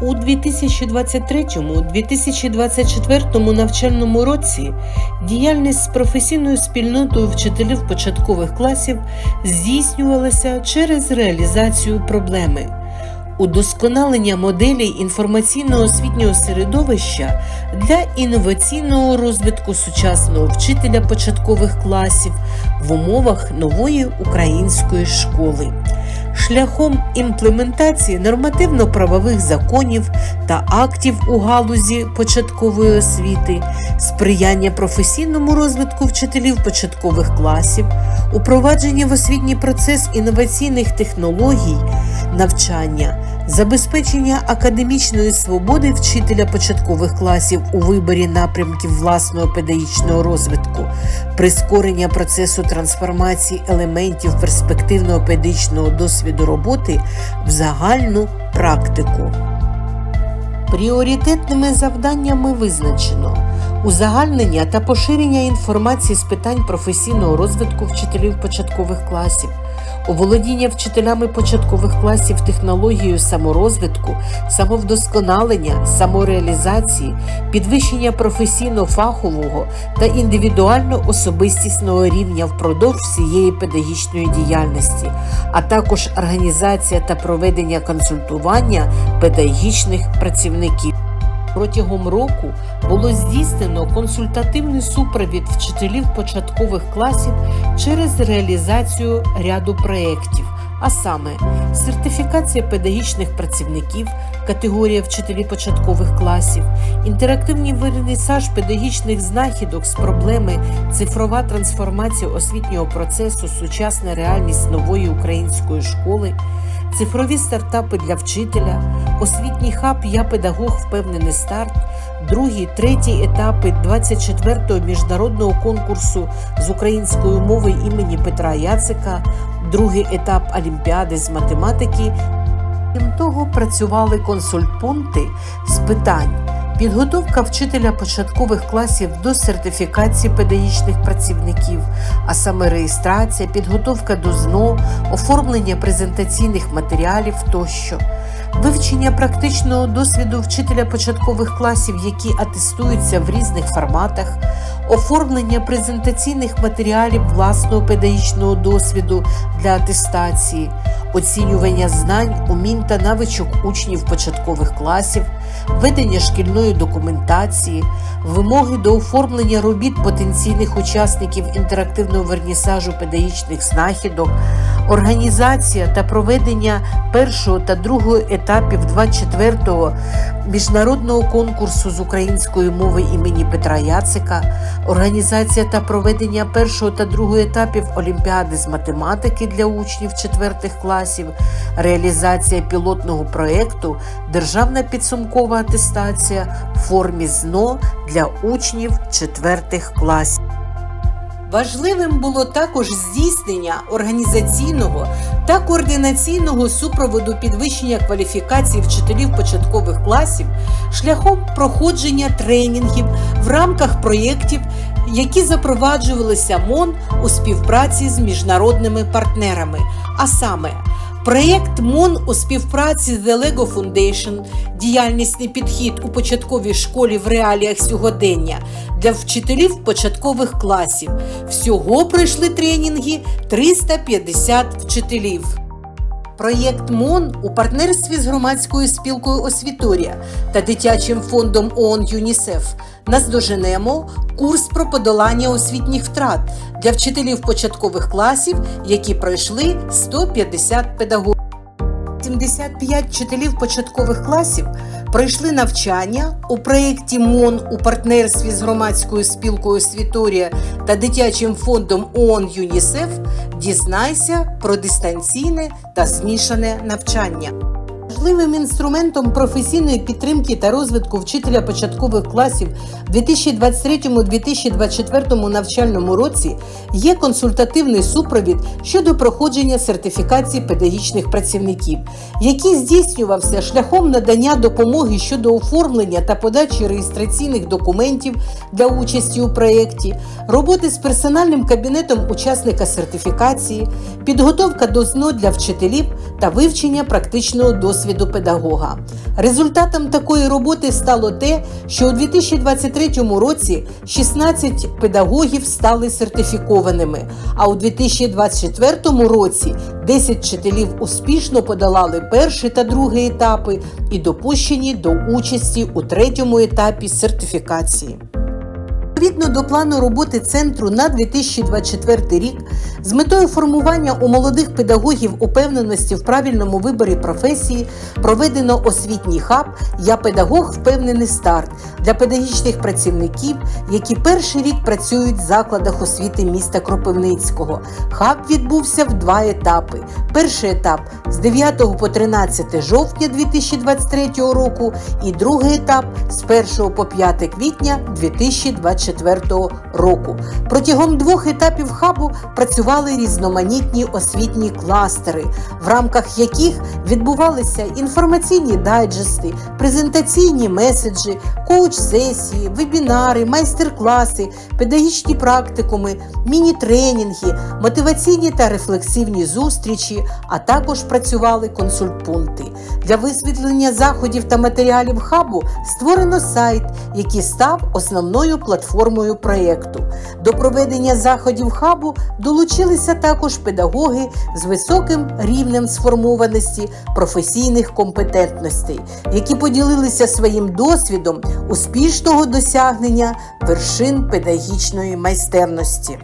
У 2023-2024 навчальному році діяльність з професійною спільнотою вчителів початкових класів здійснювалася через реалізацію проблеми. Удосконалення моделей інформаційно-освітнього середовища для інноваційного розвитку сучасного вчителя початкових класів в умовах нової української школи шляхом імплементації нормативно-правових законів та актів у галузі початкової освіти, сприяння професійному розвитку вчителів початкових класів, упровадження в освітній процес інноваційних технологій, навчання, забезпечення академічної свободи вчителя початкових класів у виборі напрямків власного педагогічного розвитку, прискорення процесу трансформації елементів перспективного педагогічного досвіду роботи в загальну практику. Пріоритетними завданнями визначено узагальнення та поширення інформації з питань професійного розвитку вчителів початкових класів, оволодіння вчителями початкових класів технологією саморозвитку, самовдосконалення, самореалізації, підвищення професійно-фахового та індивідуально-особистісного рівня впродовж всієї педагогічної діяльності, а також організація та проведення консультування педагогічних працівників. Протягом року було здійснено консультативний супровід вчителів початкових класів через реалізацію ряду проєктів, а саме сертифікація педагогічних працівників, категорія вчителів початкових класів, інтерактивний вернісаж педагогічних знахідок з проблеми цифрова трансформація освітнього процесу, сучасна реальність нової української школи. Цифрові стартапи для вчителя, освітній хаб Я педагог впевнений старт, другий, третій етапи 24-го міжнародного конкурсу з української мови імені Петра Яцика, другий етап Олімпіади з математики. Крім того, працювали консультпункти з питань. Підготовка вчителя початкових класів до сертифікації педагогічних працівників, а саме реєстрація, підготовка до ЗНО, оформлення презентаційних матеріалів тощо, вивчення практичного досвіду вчителя початкових класів, які атестуються в різних форматах, оформлення презентаційних матеріалів власного педагогічного досвіду для атестації, оцінювання знань, умінь та навичок учнів початкових класів, ведення шкільної документації, вимоги до оформлення робіт потенційних учасників інтерактивного вернісажу педагогічних знахідок, організація та проведення першого та другого етапів 24-го міжнародного конкурсу з української мови імені Петра Яцика, організація та проведення першого та другого етапів Олімпіади з математики для учнів четвертих класів, реалізація пілотного проєкту, державна підсумкова атестація в формі ЗНО для учнів четвертих класів. Важливим було також здійснення організаційного та координаційного супроводу підвищення кваліфікації вчителів початкових класів шляхом проходження тренінгів в рамках проєктів, які запроваджувалися МОН у співпраці з міжнародними партнерами, а саме Проєкт МОН у співпраці з The Lego Foundation діяльнісний підхід у початковій школі в реаліях сьогодення для вчителів початкових класів. Всього пройшли тренінги 350 вчителів. Проєкт МОН у партнерстві з громадською спілкою Освіторія та дитячим фондом ООН ЮНІСЕФ наздоженемо курс про подолання освітніх втрат для вчителів початкових класів, які пройшли 150 педагогів. 75 вчителів початкових класів пройшли навчання у проєкті МОН у партнерстві з громадською спілкою Світорія та дитячим фондом ООН ЮНІСЕФ. Дізнайся про дистанційне та змішане навчання. Важливим інструментом професійної підтримки та розвитку вчителя початкових класів в 2023-2024 навчальному році є консультативний супровід щодо проходження сертифікації педагогічних працівників, який здійснювався шляхом надання допомоги щодо оформлення та подачі реєстраційних документів для участі у проєкті, роботи з персональним кабінетом учасника сертифікації, підготовка до ЗНО для вчителів та вивчення практичного досвіду досвіду педагога. Результатом такої роботи стало те, що у 2023 році 16 педагогів стали сертифікованими, а у 2024 році 10 вчителів успішно подолали перший та другий етапи і допущені до участі у третьому етапі сертифікації. Відповідно до плану роботи центру на 2024 рік, з метою формування у молодих педагогів упевненості в правильному виборі професії проведено освітній хаб Я педагог впевнений старт для педагогічних працівників, які перший рік працюють в закладах освіти міста Кропивницького. Хаб відбувся в два етапи. Перший етап з 9 по 13 жовтня 2023 року, і другий етап з 1 по 5 квітня 2024 2024 року. Протягом двох етапів хабу працювали різноманітні освітні кластери, в рамках яких відбувалися інформаційні дайджести, презентаційні меседжі, коуч-сесії, вебінари, майстер-класи, педагогічні практикуми, міні-тренінги, мотиваційні та рефлексивні зустрічі, а також працювали консультпункти. Для висвітлення заходів та матеріалів хабу створено сайт, який став основною платформою формою проєкту. До проведення заходів хабу долучилися також педагоги з високим рівнем сформованості професійних компетентностей, які поділилися своїм досвідом успішного досягнення вершин педагогічної майстерності.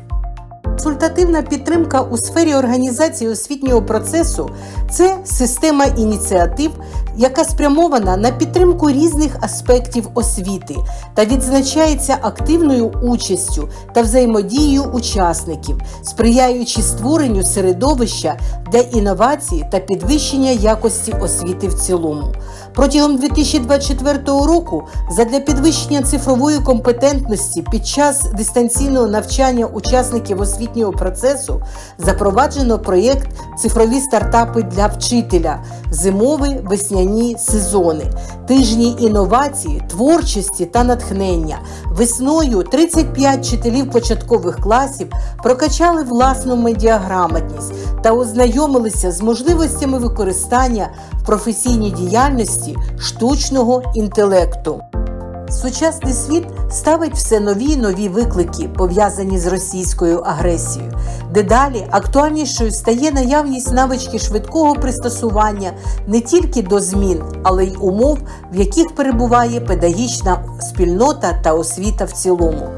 Консультативна підтримка у сфері організації освітнього процесу це система ініціатив, яка спрямована на підтримку різних аспектів освіти та відзначається активною участю та взаємодією учасників, сприяючи створенню середовища для інновацій та підвищення якості освіти в цілому. Протягом 2024 року задля підвищення цифрової компетентності під час дистанційного навчання учасників освітнього процесу запроваджено проєкт Цифрові стартапи для вчителя, зимові весняні сезони, тижні інновації, творчості та натхнення. Весною 35 вчителів початкових класів прокачали власну медіаграмотність та ознайомилися з можливостями використання в професійній діяльності штучного інтелекту. Сучасний світ ставить все нові й нові виклики, пов'язані з російською агресією. Дедалі актуальнішою стає наявність навички швидкого пристосування не тільки до змін, але й умов, в яких перебуває педагогічна спільнота та освіта в цілому.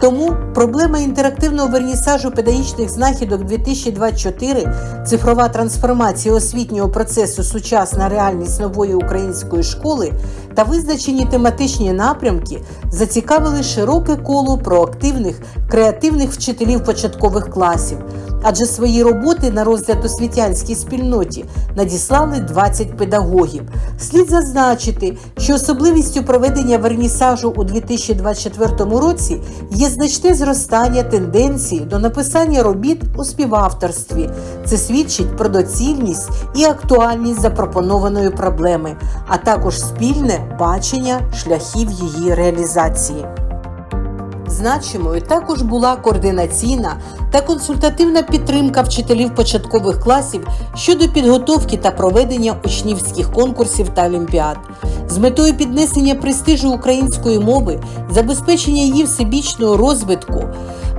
Тому проблема інтерактивного вернісажу педагогічних знахідок 2024, цифрова трансформація освітнього процесу, сучасна реальність нової української школи та визначені тематичні напрямки зацікавили широке коло проактивних креативних вчителів початкових класів адже свої роботи на розгляд освітянській спільноті надіслали 20 педагогів. Слід зазначити, що особливістю проведення вернісажу у 2024 році є значне зростання тенденції до написання робіт у співавторстві. Це свідчить про доцільність і актуальність запропонованої проблеми, а також спільне бачення шляхів її реалізації. Значимою також була координаційна та консультативна підтримка вчителів початкових класів щодо підготовки та проведення учнівських конкурсів та олімпіад. З метою піднесення престижу української мови, забезпечення її всебічного розвитку.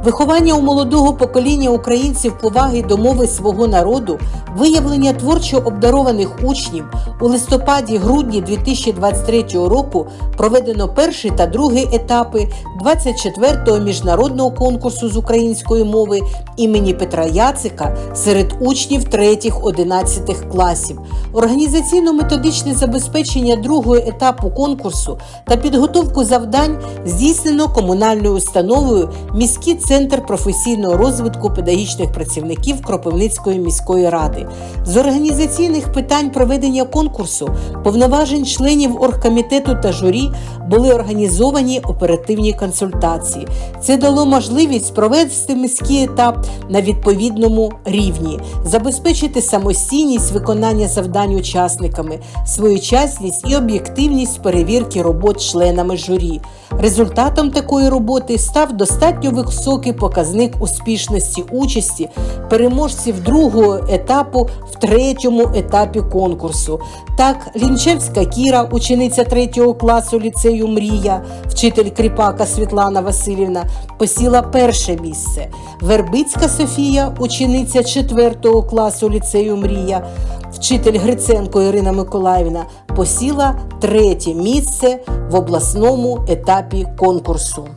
Виховання у молодого покоління українців поваги до мови свого народу, виявлення творчо обдарованих учнів у листопаді-грудні 2023 року проведено перший та другий етапи 24-го міжнародного конкурсу з української мови імені Петра Яцика серед учнів 3-11 класів. Організаційно-методичне забезпечення другого етапу конкурсу та підготовку завдань здійснено комунальною установою міські Центр професійного розвитку педагогічних працівників Кропивницької міської ради. З організаційних питань проведення конкурсу повноважень членів оргкомітету та журі були організовані оперативні консультації. Це дало можливість провести міський етап на відповідному рівні, забезпечити самостійність виконання завдань учасниками, своєчасність і об'єктивність перевірки робот членами журі. Результатом такої роботи став достатньо високий показник успішності участі переможців другого етапу в третьому етапі конкурсу. Так, Лінчевська Кіра, учениця третього класу ліцею Мрія, вчитель Кріпака Світлана Васильівна, посіла перше місце. Вербицька Софія, учениця четвертого класу ліцею Мрія, вчитель Гриценко Ірина Миколаївна, посіла третє місце в обласному етапі конкурсу.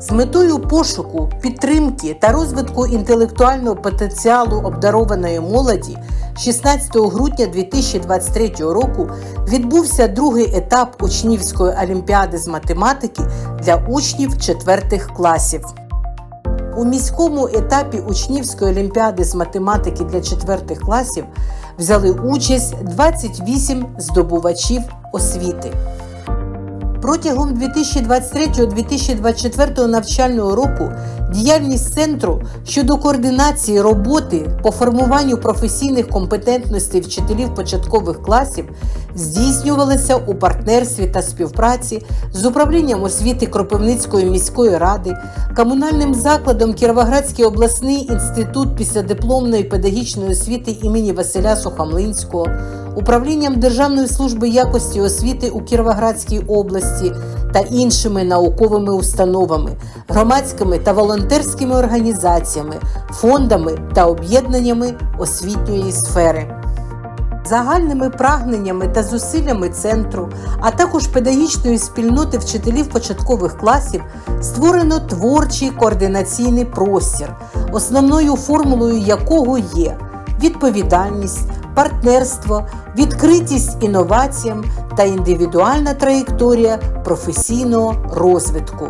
З метою пошуку, підтримки та розвитку інтелектуального потенціалу обдарованої молоді 16 грудня 2023 року відбувся другий етап учнівської олімпіади з математики для учнів четвертих класів. У міському етапі учнівської олімпіади з математики для четвертих класів взяли участь 28 здобувачів освіти. Протягом 2023-2024 навчального року діяльність центру щодо координації роботи по формуванню професійних компетентностей вчителів початкових класів здійснювалася у партнерстві та співпраці з управлінням освіти Кропивницької міської ради, комунальним закладом Кіровоградський обласний інститут післядипломної педагогічної освіти імені Василя Сухомлинського, управлінням Державної служби якості освіти у Кіровоградській області та іншими науковими установами, громадськими та волонтерськими організаціями, фондами та об'єднаннями освітньої сфери. Загальними прагненнями та зусиллями центру, а також педагогічної спільноти вчителів початкових класів створено творчий координаційний простір, основною формулою якого є відповідальність, партнерство, відкритість інноваціям та індивідуальна траєкторія професійного розвитку.